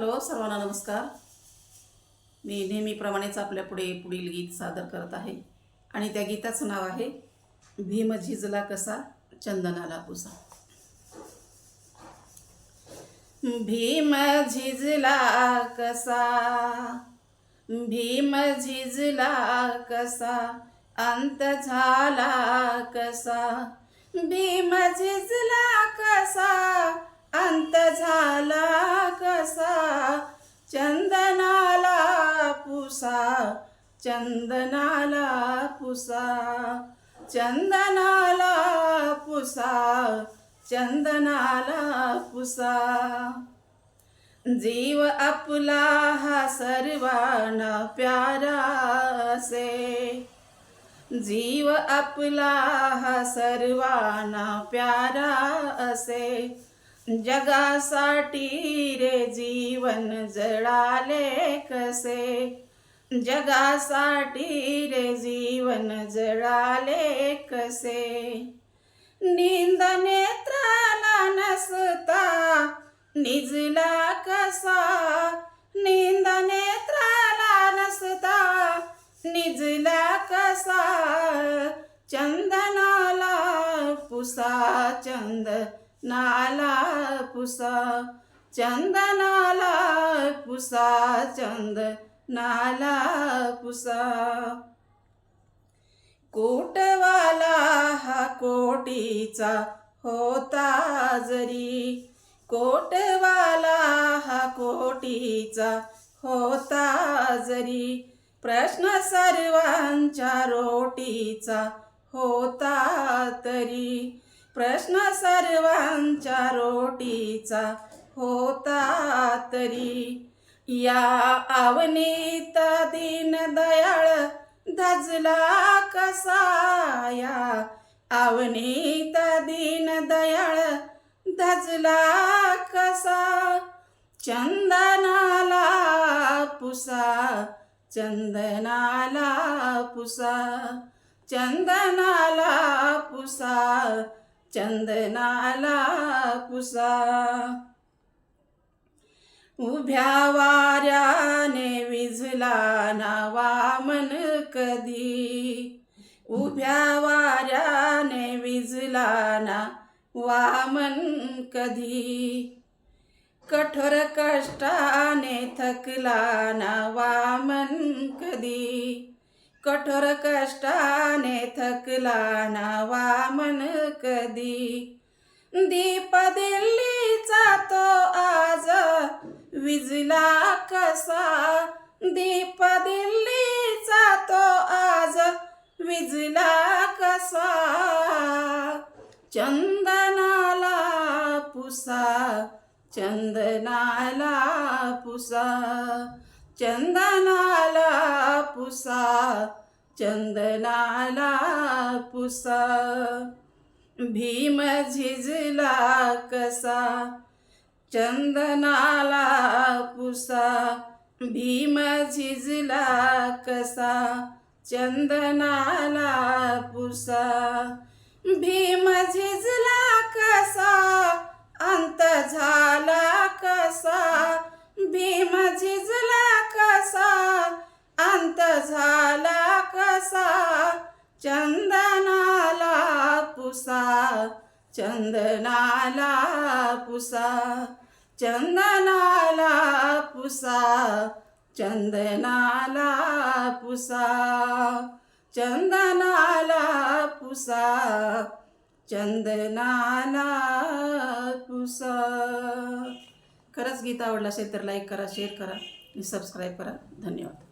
Hello सर्वांना नमस्कार. मी नेहमीप्रमाणेच आपल्या पुढे पुढील गीत सादर करत आहे आणि त्या गीताचं नाव आहे भीम झिजला कसा चंदनाला पुसा. भीम झिजला कसा भीम झिजला कसा अंत झाला कसा भीम झिजला कसा अंत झाला कसा? चंदनाला पुसा चंदनाला पुसा चंदनाला पुसा चंदनाला पुसा. जीव आपला हा सर्वांना प्यारा असे. जीव आपला हा सर्वांना प्यारा असे. जगासाठी रे जीवन जळाले कसे? जगासाठी रे जीवन जळाले कसे? निंद नेत्राला नसता निजला कसा? निंद नेत्राला नसता निजला कसा? चंदनाला पुसा चंद नाला पुसा चंदनाला पुसा चंद नाला पुसा. कोटवाला हा कोटीचा होता जरी कोटवाला हा कोटीचा होता जरी. प्रश्न सर्वांच्या रोटीचा होता तरी प्रश्न सर्वांच्या रोटीचा होता तरी. या आवनीत दीन दयाळ धजला कसा या? आवनीत दीन दयाळ धजला कसा? चंदनाला पुसा चंदनाला पुसा चंदनाला पुसा चंदनाला पुसा उभ्या वाऱ्याने विझला नावा वामन कधी. उभ्या वाऱ्याने विझला ना वामन कधी. कठोर कष्टाने थकला ना वामन कधी. कठोर कष्टाने थकला ना वामन कधी? दीप दिल्लीचा तो आज विजला कसा? दीप दिल्लीचा तो आज विजला कसा? चंदनाला पुसा चंदनाला पुसा. चंदनाला पुसा चंदनाला पुसा. भीम झिजला कसा चंदनाला पुसा. भीम झिजला कसा चंदनाला पुसा. भीम झिजला कसा अंत झाला कसा. भीम झिजला चंदनाला पुसा चंदनाला पुसा चंदनाला पुसा चंदनाला पुसा चंदनाला पुसा चंदनाला पुसा. खरंच गीत आवडलं असेल तर लाईक करा शेअर करा आणि सबस्क्राईब करा. धन्यवाद.